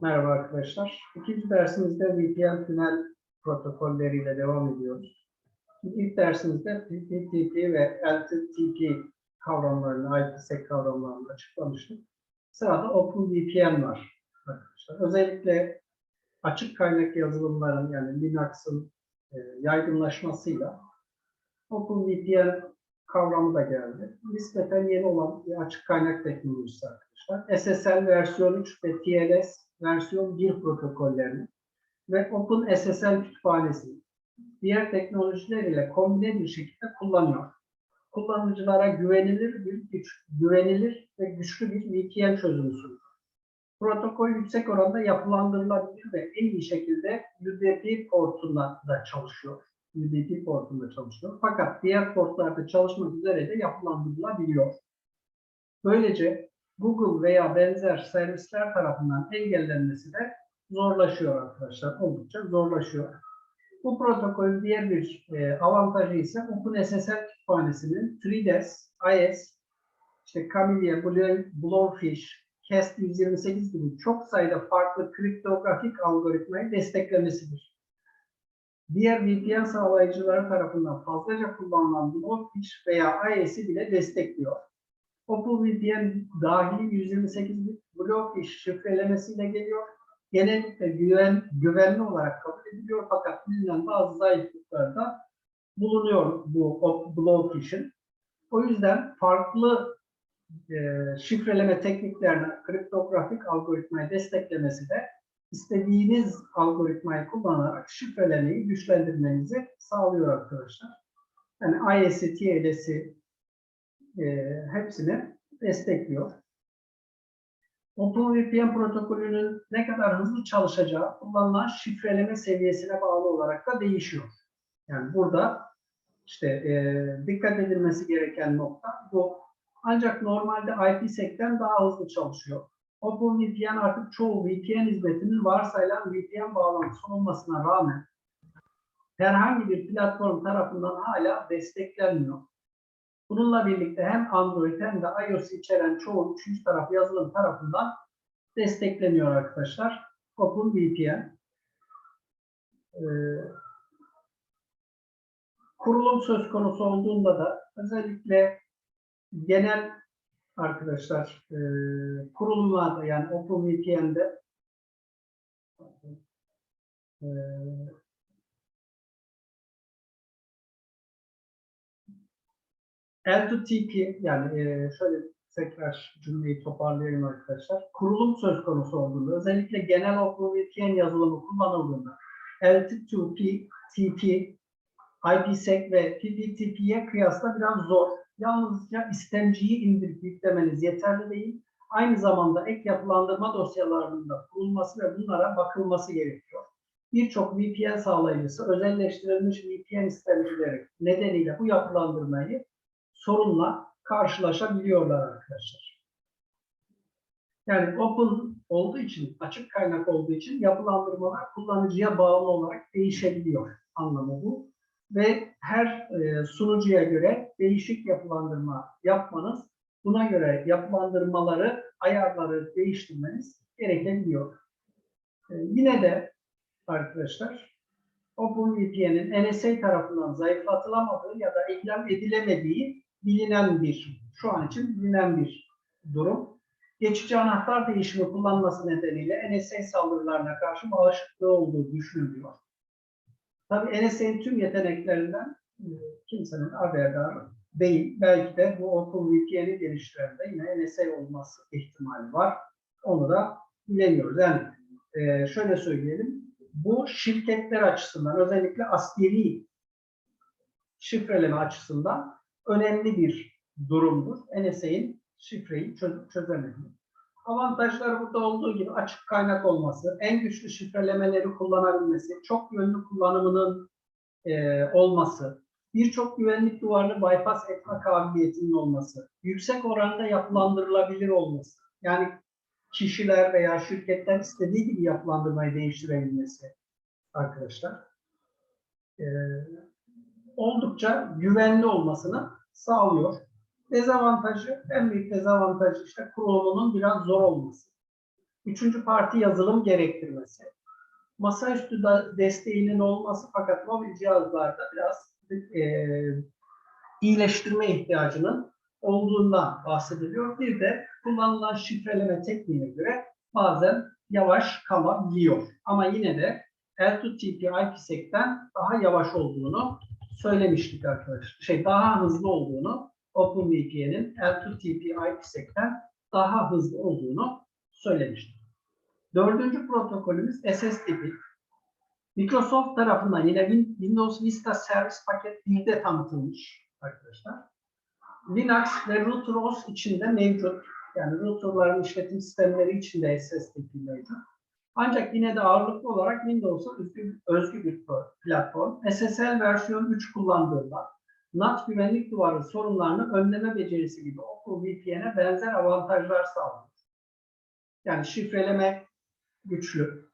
Merhaba arkadaşlar. İkinci dersimizde VPN tünel protokolleriyle devam ediyoruz. İlk dersimizde TCP ve LTTP kavramlarını, IPsec kavramlarını açıklamıştık. Sırada OpenVPN var arkadaşlar. Özellikle açık kaynak yazılımların yani Linux'ın e, yaygınlaşmasıyla OpenVPN kavramı da geldi. Nispeten yeni olan bir açık kaynak teknolojisi arkadaşlar. SSL versiyon 3 ve TLS versiyon 1 protokollerini ve OpenSSL kütüphanesini diğer teknolojiler ile kombine bir şekilde kullanıyor. Kullanıcılara güvenilir bir güç, güvenilir ve güçlü bir VPN çözümü sunuyor. Protokol yüksek oranda yapılandırılabilir ve en iyi şekilde UDP portunda da çalışıyor. UDP portunda çalışıyor. Fakat diğer portlarda çalışmak üzere de yapılandırılabiliyor. Böylece Google veya benzer servisler tarafından engellenmesi de zorlaşıyor arkadaşlar. Oldukça zorlaşıyor. Bu protokolün diğer bir e, avantajı ise OpenSSL kütüphanesinin 3DS, IS, işte Camellia, Blowfish, CAST 128 gibi çok sayıda farklı kriptografik algoritmayı desteklemesidir. Diğer VPN sağlayıcıları tarafından fazlaca kullanılan Blowfish veya IS'i bile destekliyor. OpenVPN dahili 128 bit Blowfish şifrelemesiyle geliyor. Genellikle güven, güvenli olarak kabul ediliyor fakat bilinen bazı zayıflıklar da bulunuyor bu Blowfish'in. O yüzden farklı e, şifreleme tekniklerini kriptografik algoritmayı desteklemesi de istediğiniz algoritmayı kullanarak şifrelemeyi güçlendirmenizi sağlıyor arkadaşlar. Yani IS'i, TLS'i e, hepsini destekliyor. OpenVPN protokolünün ne kadar hızlı çalışacağı kullanılan şifreleme seviyesine bağlı olarak da değişiyor. Yani burada işte e, dikkat edilmesi gereken nokta bu. Ancak normalde IPsec'ten daha hızlı çalışıyor. OpenVPN artık çoğu VPN hizmetinin varsayılan VPN bağlantısı olmasına rağmen herhangi bir platform tarafından hala desteklenmiyor. Bununla birlikte hem Android hem de iOS içeren çoğu üçüncü taraf yazılım tarafından destekleniyor arkadaşlar. OpenVPN. Ee, kurulum söz konusu olduğunda da özellikle genel arkadaşlar e, kurulumlarda yani OpenVPN'de e, L2TP yani e, şöyle tekrar cümleyi toparlayayım arkadaşlar. Kurulum söz konusu olduğunda özellikle genel OpenVPN yazılımı kullanıldığında L2TP, TP, IPsec ve PPTP'ye kıyasla biraz zor. Yalnızca istemciyi indirip yüklemeniz yeterli değil. Aynı zamanda ek yapılandırma dosyalarının da kurulması ve bunlara bakılması gerekiyor. Birçok VPN sağlayıcısı özelleştirilmiş VPN istemcileri nedeniyle bu yapılandırmayı sorunla karşılaşabiliyorlar arkadaşlar. Yani open olduğu için, açık kaynak olduğu için yapılandırmalar kullanıcıya bağlı olarak değişebiliyor anlamı bu. Ve her e, sunucuya göre değişik yapılandırma yapmanız, buna göre yapılandırmaları, ayarları değiştirmeniz gerekebiliyor. E, yine de arkadaşlar OpenVPN'in NSA tarafından zayıflatılamadığı ya da ihlal edilemediği bilinen bir, şu an için bilinen bir durum. Geçici anahtar değişimi kullanması nedeniyle NSA saldırılarına karşı bağışıklığı olduğu düşünülüyor. Tabii NSA'nin tüm yeteneklerinden e, kimsenin haberdarı değil. Belki de bu OpenVPN'i geliştiren de yine NSA olması ihtimali var. Onu da bilemiyoruz. Yani e, şöyle söyleyelim. Bu şirketler açısından özellikle askeri şifreleme açısından önemli bir durumdur. NSA'nin şifreyi çö çözemediği. Avantajları burada olduğu gibi açık kaynak olması, en güçlü şifrelemeleri kullanabilmesi, çok yönlü kullanımının e, olması, birçok güvenlik duvarını bypass etme kabiliyetinin olması, yüksek oranda yapılandırılabilir olması, yani kişiler veya şirketler istediği gibi yapılandırmayı değiştirebilmesi arkadaşlar. E, oldukça güvenli olmasını sağlıyor. Dezavantajı, en büyük dezavantajı işte kurulumunun biraz zor olması. Üçüncü parti yazılım gerektirmesi. Masaüstü desteğinin olması fakat mobil cihazlarda biraz e, iyileştirme ihtiyacının olduğundan bahsediliyor. Bir de kullanılan şifreleme tekniğine göre bazen yavaş kalabiliyor. Ama yine de L2TP IPsec'ten daha yavaş olduğunu söylemiştik arkadaşlar. Şey daha hızlı olduğunu OpenVPN'in L2TP IPsec'ten daha hızlı olduğunu söylemiştik. Dördüncü protokolümüz SSTP. Microsoft tarafından yine Win- Windows Vista Service Paket 1'de tanıtılmış arkadaşlar. Linux ve Router OS içinde mevcut. Yani routerların işletim sistemleri içinde SSTP mevcut. Ancak yine de ağırlıklı olarak Windows'a özgü, bir platform. SSL versiyon 3 kullandığında NAT güvenlik duvarı sorunlarını önleme becerisi gibi OpenVPN'e benzer avantajlar sağlıyor. Yani şifreleme güçlü.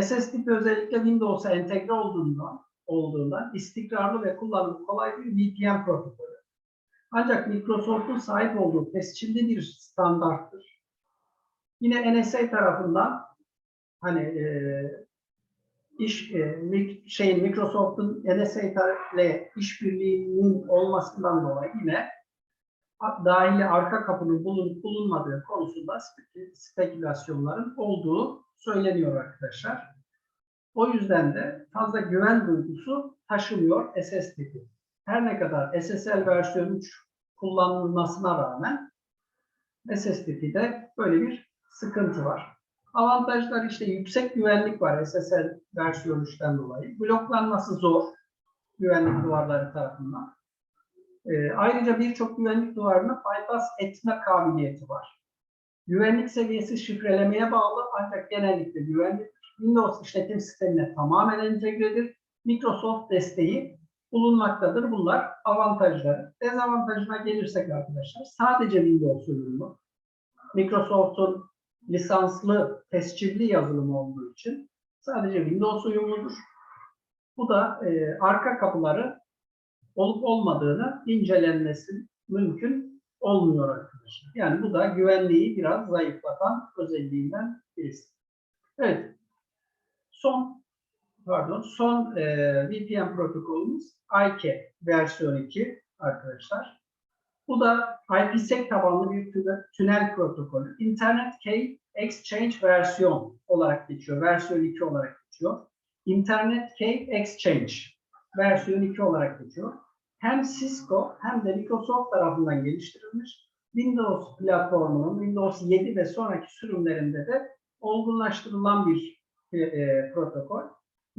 SSD özellikle Windows'a entegre olduğundan, olduğundan istikrarlı ve kullanımı kolay bir VPN protokolü. Ancak Microsoft'un sahip olduğu tescilli bir standarttır. Yine NSA tarafından hani e, iş e, mik- şeyin Microsoft'un NSA ile işbirliğinin olmasından dolayı yine dahili arka kapının bulunup bulunmadığı konusunda spek- spekülasyonların olduğu söyleniyor arkadaşlar. O yüzden de fazla güven duygusu taşımıyor SSD. Her ne kadar SSL versiyon 3 kullanılmasına rağmen SSD'de böyle bir sıkıntı var. Avantajlar işte yüksek güvenlik var SSL versiyon 3'ten dolayı. Bloklanması zor güvenlik duvarları tarafından. Ee, ayrıca birçok güvenlik duvarını bypass etme kabiliyeti var. Güvenlik seviyesi şifrelemeye bağlı ancak genellikle güvenlik Windows işletim sistemine tamamen entegredir. Microsoft desteği bulunmaktadır. Bunlar avantajları. Dezavantajına gelirsek arkadaşlar sadece Windows uyumlu. Microsoft'un lisanslı tescilli yazılımı olduğu için sadece Windows uyumludur. Bu da e, arka kapıları olup olmadığını incelenmesi mümkün olmuyor arkadaşlar. Yani bu da güvenliği biraz zayıflatan özelliğinden birisi. Evet. Son pardon son e, VPN protokolümüz IKE versiyon 2 arkadaşlar. Bu da IPsec tabanlı bir tüne- tünel protokolü. Internet Key Exchange versiyon olarak geçiyor. Versiyon 2 olarak geçiyor. Internet Key Exchange versiyon 2 olarak geçiyor. Hem Cisco hem de Microsoft tarafından geliştirilmiş. Windows platformunun Windows 7 ve sonraki sürümlerinde de olgunlaştırılan bir e, e, protokol.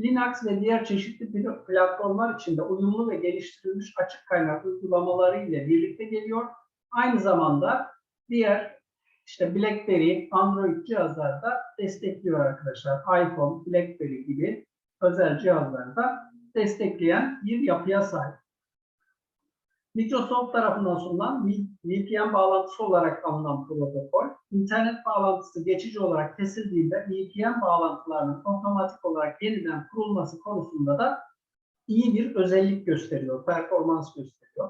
Linux ve diğer çeşitli pl- platformlar içinde uyumlu ve geliştirilmiş açık kaynak uygulamaları ile birlikte geliyor. Aynı zamanda diğer işte BlackBerry, Android cihazlarda destekliyor arkadaşlar. iPhone, BlackBerry gibi özel cihazlarda destekleyen bir yapıya sahip. Microsoft tarafından sunulan VPN bağlantısı olarak alınan protokol, internet bağlantısı geçici olarak kesildiğinde VPN bağlantılarının otomatik olarak yeniden kurulması konusunda da iyi bir özellik gösteriyor, performans gösteriyor.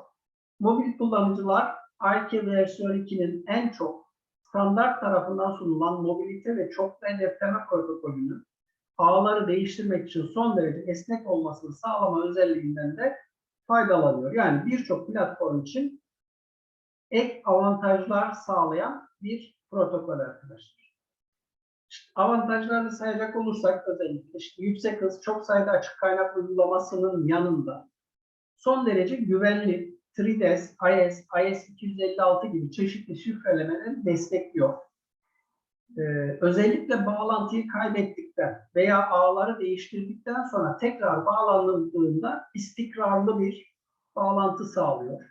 Mobil kullanıcılar IK versiyon 2'nin en çok standart tarafından sunulan mobilite ve çoklu hedefleme protokolünün ağları değiştirmek için son derece esnek olmasını sağlama özelliğinden de faydalanıyor. Yani birçok platform için ek avantajlar sağlayan bir protokol arkadaşlar. Avantajlarını sayacak olursak özellikle işte yüksek hız, çok sayıda açık kaynak uygulamasının yanında son derece güvenli 3DS, IS, IS256 gibi çeşitli şifrelemeleri destekliyor. Ee, özellikle bağlantıyı kaybettikten veya ağları değiştirdikten sonra tekrar bağlanıldığında istikrarlı bir bağlantı sağlıyor.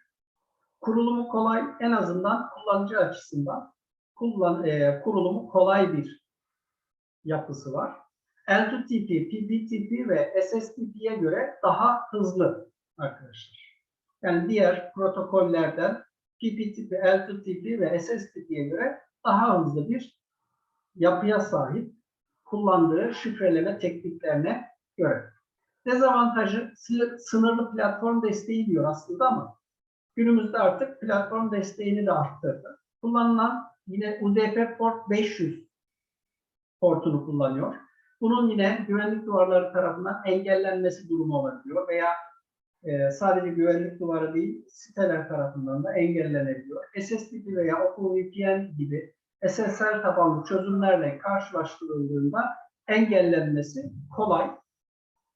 Kurulumu kolay, en azından kullanıcı açısından kullan, e, kurulumu kolay bir yapısı var. L2TP, PPTP ve SSTP'ye göre daha hızlı arkadaşlar. Yani diğer protokollerden PPTP, L2TP ve SSTP'ye göre daha hızlı bir yapıya sahip kullandığı şifreleme tekniklerine göre. Dezavantajı sı- sınırlı platform desteği diyor aslında ama günümüzde artık platform desteğini de arttırdı. Kullanılan yine UDP port 500 portunu kullanıyor. Bunun yine güvenlik duvarları tarafından engellenmesi durumu olabiliyor veya e, sadece güvenlik duvarı değil, siteler tarafından da engellenebiliyor. SSD veya OpenVPN gibi SSL tabanlı çözümlerle karşılaştırıldığında engellenmesi kolay.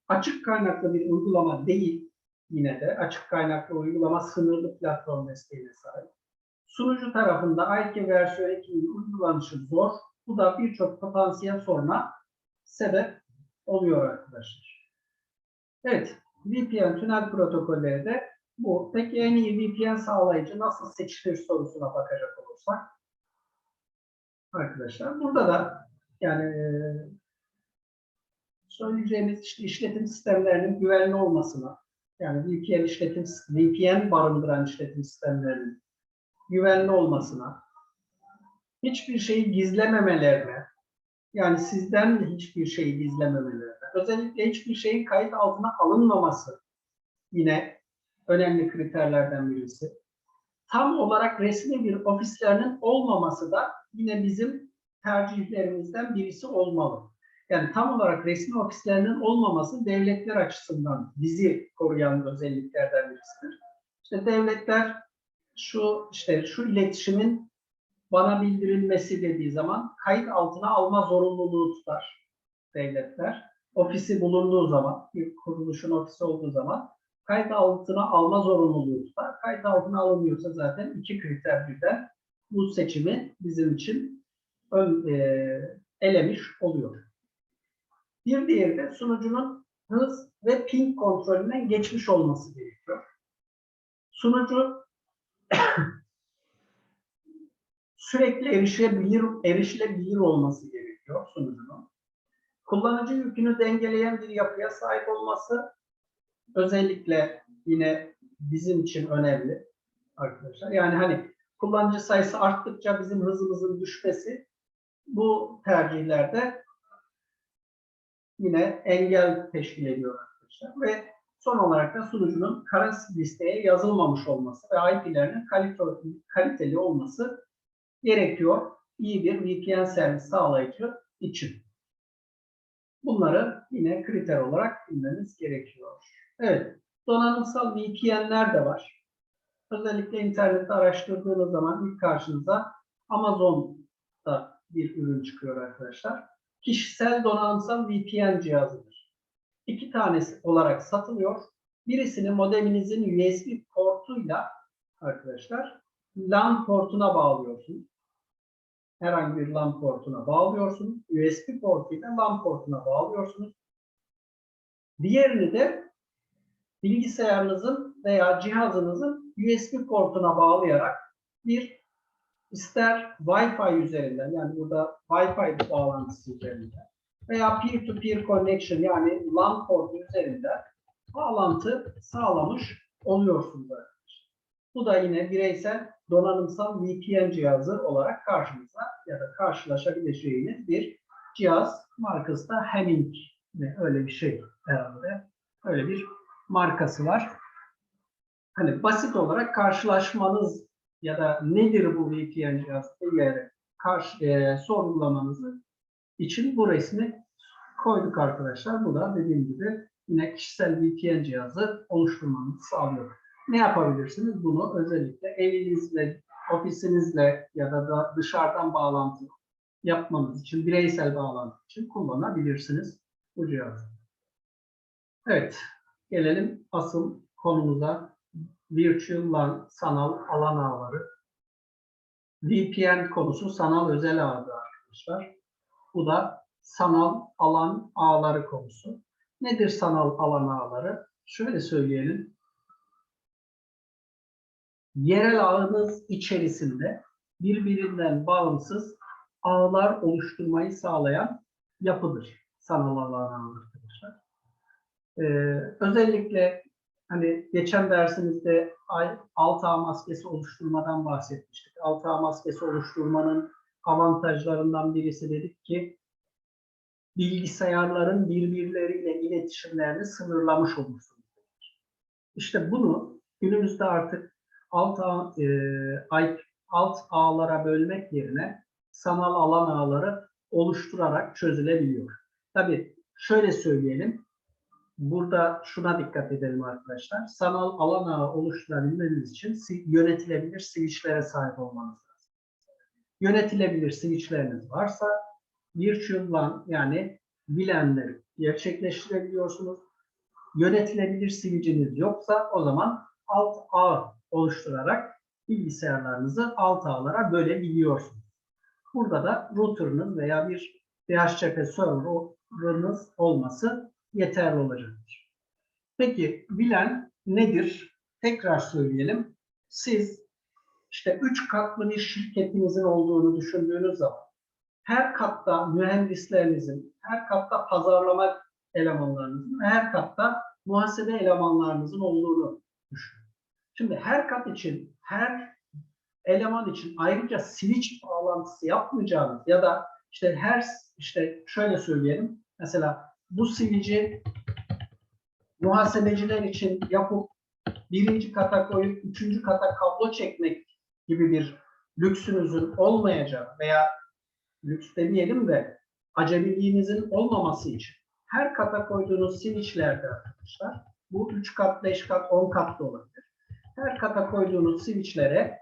Açık kaynaklı bir uygulama değil yine de. Açık kaynaklı uygulama sınırlı platform desteğine sahip. Sunucu tarafında IK versiyon 2'nin uygulanışı zor. Bu da birçok potansiyel soruna sebep oluyor arkadaşlar. Evet, VPN tünel protokolleri de bu. Peki en iyi VPN sağlayıcı nasıl seçilir sorusuna bakacak olursak. Arkadaşlar burada da yani e, söyleyeceğimiz işte işletim sistemlerinin güvenli olmasına, yani VPN işletim VPN barındıran işletim sistemlerinin güvenli olmasına, hiçbir şeyi gizlememelerine, yani sizden de hiçbir şeyi gizlememelerine, özellikle hiçbir şeyin kayıt altına alınmaması yine önemli kriterlerden birisi. Tam olarak resmi bir ofislerinin olmaması da yine bizim tercihlerimizden birisi olmalı. Yani tam olarak resmi ofislerinin olmaması devletler açısından bizi koruyan özelliklerden birisidir. İşte devletler şu işte şu iletişimin bana bildirilmesi dediği zaman kayıt altına alma zorunluluğu tutar devletler. Ofisi bulunduğu zaman, bir kuruluşun ofisi olduğu zaman kayıt altına alma zorunluluğu tutar. Kayıt altına alınmıyorsa zaten iki kriter birden bu seçimi bizim için ön, e, elemiş oluyor. Bir diğeri de sunucunun hız ve ping kontrolünden geçmiş olması gerekiyor. Sunucu sürekli erişilebilir, erişilebilir olması gerekiyor sunucunun. Kullanıcı yükünü dengeleyen bir yapıya sahip olması özellikle yine bizim için önemli arkadaşlar. Yani hani kullanıcı sayısı arttıkça bizim hızımızın düşmesi bu tercihlerde yine engel teşkil ediyor arkadaşlar. Ve son olarak da sunucunun kara listeye yazılmamış olması ve IP'lerinin kaliteli, kaliteli olması gerekiyor iyi bir VPN servis sağlayıcı için. Bunları yine kriter olarak bilmemiz gerekiyor. Evet, donanımsal VPN'ler de var. Özellikle internette araştırdığınız zaman ilk karşınıza Amazon'da bir ürün çıkıyor arkadaşlar. Kişisel donanımsal VPN cihazıdır. İki tanesi olarak satılıyor. Birisini modeminizin USB portuyla arkadaşlar LAN portuna bağlıyorsunuz. Herhangi bir LAN portuna bağlıyorsunuz. USB portuyla LAN portuna bağlıyorsunuz. Diğerini de bilgisayarınızın veya cihazınızın USB portuna bağlayarak bir ister Wi-Fi üzerinden yani burada Wi-Fi bağlantısı üzerinden veya peer-to-peer connection yani LAN portu üzerinden bağlantı sağlamış oluyorsunuz. Bu da yine bireysel donanımsal VPN cihazı olarak karşımıza ya da karşılaşabileceğiniz bir cihaz. Markası da Hemming öyle bir şey herhalde. Öyle bir markası var. Hani basit olarak karşılaşmanız ya da nedir bu VPN cihazı diye karşı, e, sorgulamanızı için bu resmi koyduk arkadaşlar. Bu da dediğim gibi yine kişisel VPN cihazı oluşturmanızı sağlıyor. Ne yapabilirsiniz? Bunu özellikle evinizle, ofisinizle ya da, da dışarıdan bağlantı yapmanız için, bireysel bağlantı için kullanabilirsiniz bu cihazı. Evet, gelelim asıl konumuza. Virtual LAN, sanal alan ağları. VPN konusu sanal özel ağdı arkadaşlar. Bu da sanal alan ağları konusu. Nedir sanal alan ağları? Şöyle söyleyelim. Yerel ağınız içerisinde birbirinden bağımsız ağlar oluşturmayı sağlayan yapıdır. Sanal alan ağları arkadaşlar. Ee, özellikle hani geçen dersimizde alt ağ maskesi oluşturmadan bahsetmiştik. Alt ağ maskesi oluşturmanın avantajlarından birisi dedik ki bilgisayarların birbirleriyle iletişimlerini sınırlamış olursunuz. İşte bunu günümüzde artık alt ağ, e, alt ağlara bölmek yerine sanal alan ağları oluşturarak çözülebiliyor. Tabii şöyle söyleyelim. Burada şuna dikkat edelim arkadaşlar. Sanal alan ağı oluşturabilmeniz için yönetilebilir switchlere sahip olmanız lazım. Yönetilebilir switchleriniz varsa virtual LAN yani VLAN'leri gerçekleştirebiliyorsunuz. Yönetilebilir switch'iniz yoksa o zaman alt ağ oluşturarak bilgisayarlarınızı alt ağlara bölebiliyorsunuz. Burada da router'ınız veya bir DHCP server'ınız olması yeterli olacaktır. Peki VLAN nedir? Tekrar söyleyelim. Siz işte üç katlı bir şirketinizin olduğunu düşündüğünüz zaman her katta mühendislerinizin, her katta pazarlama elemanlarınızın her katta muhasebe elemanlarınızın olduğunu düşünün. Şimdi her kat için, her eleman için ayrıca switch bağlantısı yapmayacağınız ya da işte her işte şöyle söyleyelim. Mesela bu switch'i muhasebeciler için yapıp birinci kata koyup üçüncü kata kablo çekmek gibi bir lüksünüzün olmayacağı veya lüks demeyelim de acemiliğinizin olmaması için her kata koyduğunuz switchlerde arkadaşlar bu 3 kat, 5 kat, 10 kat da olabilir. Her kata koyduğunuz switchlere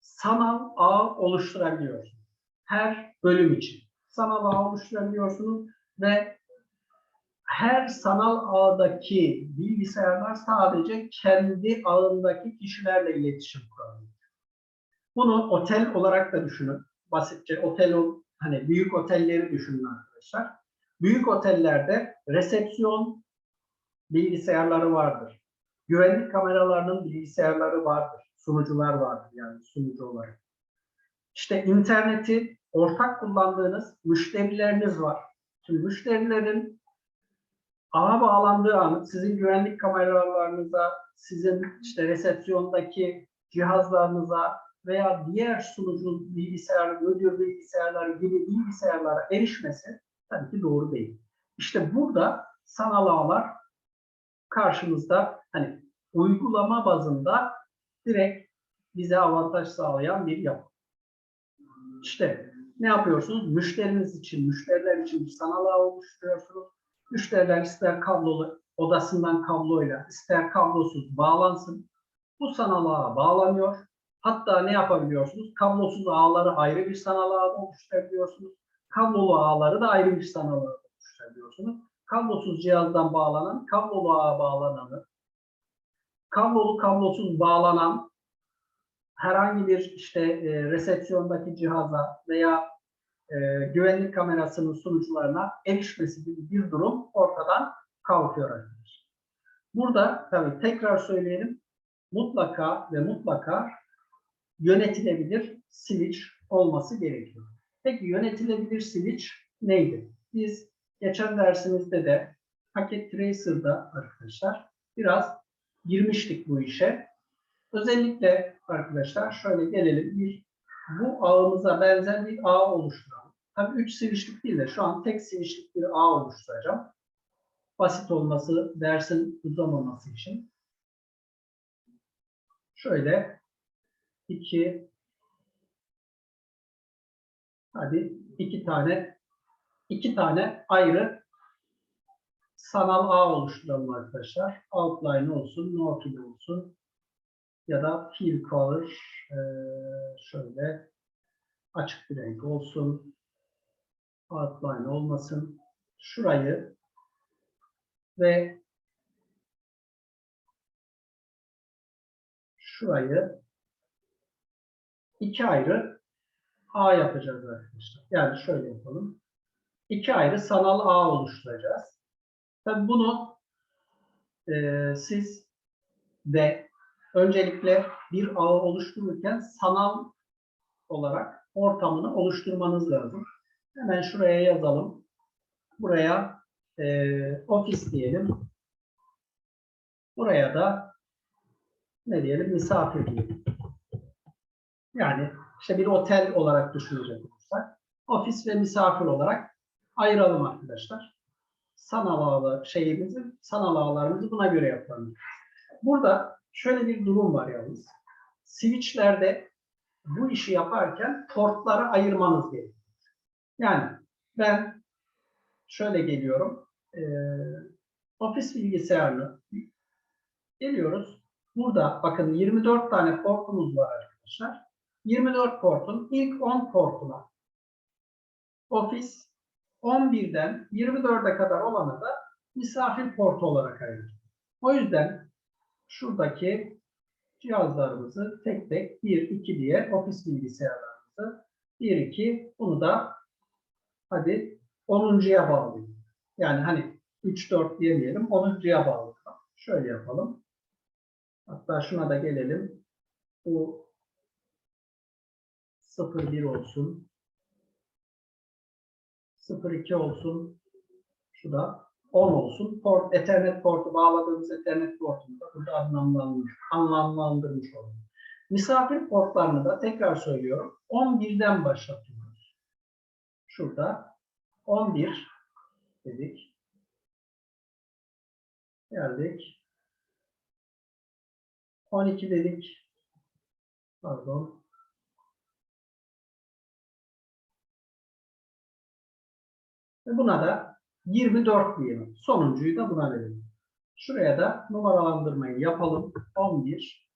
sanal ağ oluşturabiliyorsunuz. Her bölüm için sanal ağ oluşturabiliyorsunuz ve her sanal ağdaki bilgisayarlar sadece kendi ağındaki kişilerle iletişim kurabiliyor. Bunu otel olarak da düşünün. Basitçe otel hani büyük otelleri düşünün arkadaşlar. Büyük otellerde resepsiyon bilgisayarları vardır. Güvenlik kameralarının bilgisayarları vardır. Sunucular vardır yani sunucu olarak. İşte interneti ortak kullandığınız müşterileriniz var. Şimdi müşterilerin ağa bağlandığı an sizin güvenlik kameralarınıza, sizin işte resepsiyondaki cihazlarınıza veya diğer sunucu bilgisayar, müdür bilgisayarları gibi bilgisayarlara erişmesi tabii ki doğru değil. İşte burada sanal ağlar karşımızda hani uygulama bazında direkt bize avantaj sağlayan bir yapı. İşte ne yapıyorsunuz? Müşteriniz için, müşteriler için bir sanal ağ oluşturuyorsunuz. Müşteriler ister kablolu odasından kabloyla, ister kablosuz bağlansın. Bu sanal ağa bağlanıyor. Hatta ne yapabiliyorsunuz? Kablosuz ağları ayrı bir sanal ağ oluşturabiliyorsunuz. Kablolu ağları da ayrı bir sanal ağ oluşturabiliyorsunuz. Kablosuz cihazdan bağlanan, kablolu ağa bağlananı, kablolu kablosuz bağlanan herhangi bir işte e, resepsiyondaki cihaza veya e, güvenlik kamerasının sunucularına erişmesi gibi bir durum ortadan kalkıyor. Burada tabii tekrar söyleyelim mutlaka ve mutlaka yönetilebilir switch olması gerekiyor. Peki yönetilebilir switch neydi? Biz geçen dersimizde de paket tracer'da arkadaşlar biraz girmiştik bu işe. Özellikle arkadaşlar şöyle gelelim bir bu ağımıza benzer bir ağ oluşturalım. Tabii 3 switchlik değil de şu an tek switchlik bir ağ oluşturacağım. Basit olması, dersin uzamaması için. Şöyle 2 hadi iki tane iki tane ayrı sanal ağ oluşturalım arkadaşlar. Outline olsun, Northern olsun ya da fill color eee, şöyle açık bir renk olsun. Outline olmasın. Şurayı ve şurayı iki ayrı ağ yapacağız arkadaşlar. Yani şöyle yapalım. İki ayrı sanal ağ oluşturacağız. Tabii bunu eee, siz de öncelikle bir ağ oluştururken sanal olarak ortamını oluşturmanız lazım. Hemen şuraya yazalım. Buraya eee ofis diyelim. Buraya da ne diyelim misafir diyelim. Yani işte bir otel olarak düşünecek olursak ofis ve misafir olarak ayıralım arkadaşlar. Sanal ağlı şeyimizi, sanal ağlarımızı buna göre yapalım. Burada şöyle bir durum var yalnız. Switchlerde bu işi yaparken portları ayırmanız gerekiyor. Yani ben şöyle geliyorum. Ee, ofis bilgisayarını geliyoruz. Burada bakın 24 tane portumuz var arkadaşlar. 24 portun ilk 10 portuna ofis 11'den 24'e kadar olanı da misafir portu olarak ayırır. O yüzden şuradaki cihazlarımızı tek tek 1, 2 diye ofis bilgisayarlarımızı 1, 2 bunu da hadi 10'uncuya bağlayalım. Yani hani 3, 4 diyemeyelim 10'uncuya bağlayalım. Şöyle yapalım. Hatta şuna da gelelim. Bu 01 olsun. 02 olsun. Şu da 10 olsun. Port, Ethernet portu bağladığımız Ethernet portunu da burada anlamlandırmış, anlamlandırmış olduk. Misafir portlarını da tekrar söylüyorum. 11'den başlatıyoruz. Şurada 11 dedik. Geldik. 12 dedik. Pardon. Ve buna da 24 diyelim. Sonuncuyu da buna verelim. Şuraya da numaralandırmayı yapalım. 11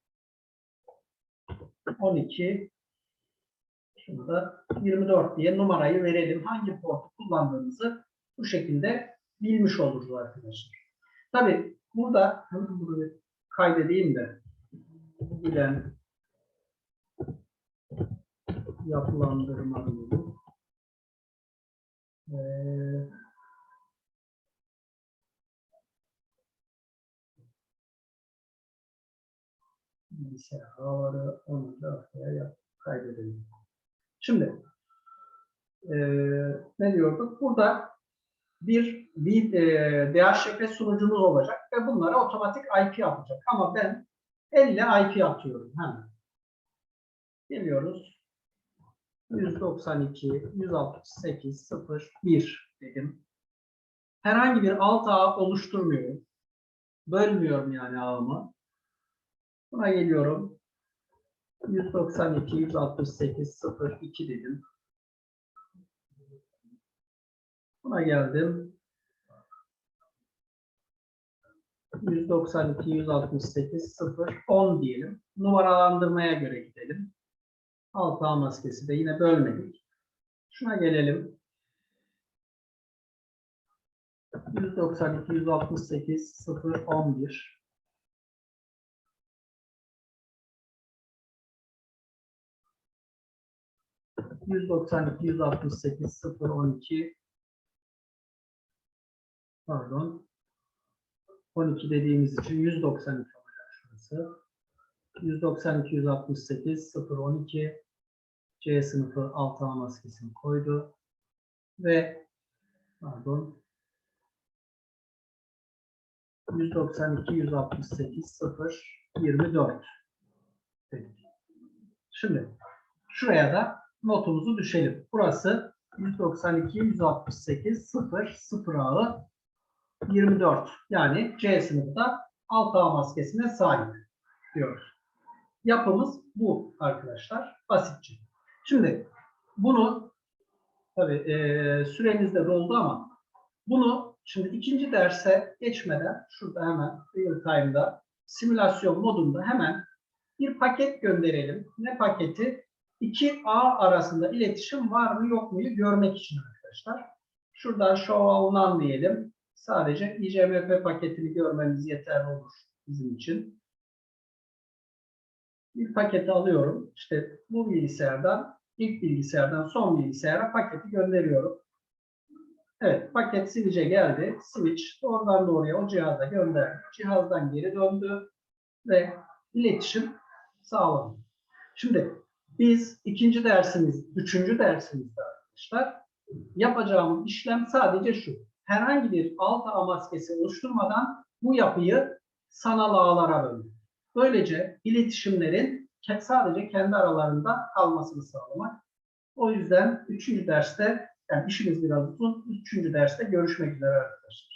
12 şunu da 24 diye numarayı verelim. Hangi portu kullandığımızı bu şekilde bilmiş oluruz arkadaşlar. Tabi burada hemen bunu kaydedeyim de bilen yapılandırmalıyım. Ee, bilgisayar havaları onu da yap, kaydedelim. Şimdi eee, ne diyorduk? Burada bir, bir eee, DHCP sunucumuz olacak ve bunlara otomatik IP yapacak. Ama ben elle IP atıyorum hemen. Geliyoruz. 192, 168, 0, 1 dedim. Herhangi bir alt ağ oluşturmuyorum. Bölmüyorum yani ağımı. Buna geliyorum. 192, 168, 0, 2 dedim. Buna geldim. 192, 168, 0, 10 diyelim. Numaralandırmaya göre gidelim. Alt ağ maskesi de yine bölmedik. Şuna gelelim. 192, 168, 0, 11. Yüz doksan iki, yüz altmış sekiz, sıfır, on iki. Pardon. On iki dediğimiz için yüz doksan iki olacak şurası. Yüz doksan iki, yüz altmış sekiz, sıfır, on iki. C sınıfı alt ağ maskesini koydu. Ve pardon 192, 168, 0, 24 dedik. Şimdi şuraya da notumuzu düşelim. Burası 192, 168, 0, 0 ağı 24. Yani C sınıfta alt ağ maskesine sahip diyoruz. Yapımız bu arkadaşlar. Basitçe. Şimdi bunu tabii e, süremiz de doldu ama bunu şimdi ikinci derse geçmeden şurada hemen real time'da simülasyon modunda hemen bir paket gönderelim. Ne paketi? İki ağ arasında iletişim var mı yok muyu görmek için arkadaşlar. Şuradan show alınan diyelim. Sadece ICMP paketini görmemiz yeterli olur bizim için. Bir paketi alıyorum. İşte bu bilgisayardan ilk bilgisayardan son bilgisayara paketi gönderiyorum. Evet, paket switch'e geldi. Switch doğrudan doğruya o cihaza gönderdi. Cihazdan geri döndü ve iletişim sağlandı. Şimdi biz ikinci dersimiz, üçüncü dersimizde arkadaşlar yapacağımız işlem sadece şu. Herhangi bir alt ağ maskesi oluşturmadan bu yapıyı sanal ağlara böldük. Böylece iletişimlerin sadece kendi aralarında kalmasını sağlamak. O yüzden üçüncü derste, yani işimiz biraz uzun, üçüncü derste görüşmek üzere arkadaşlar.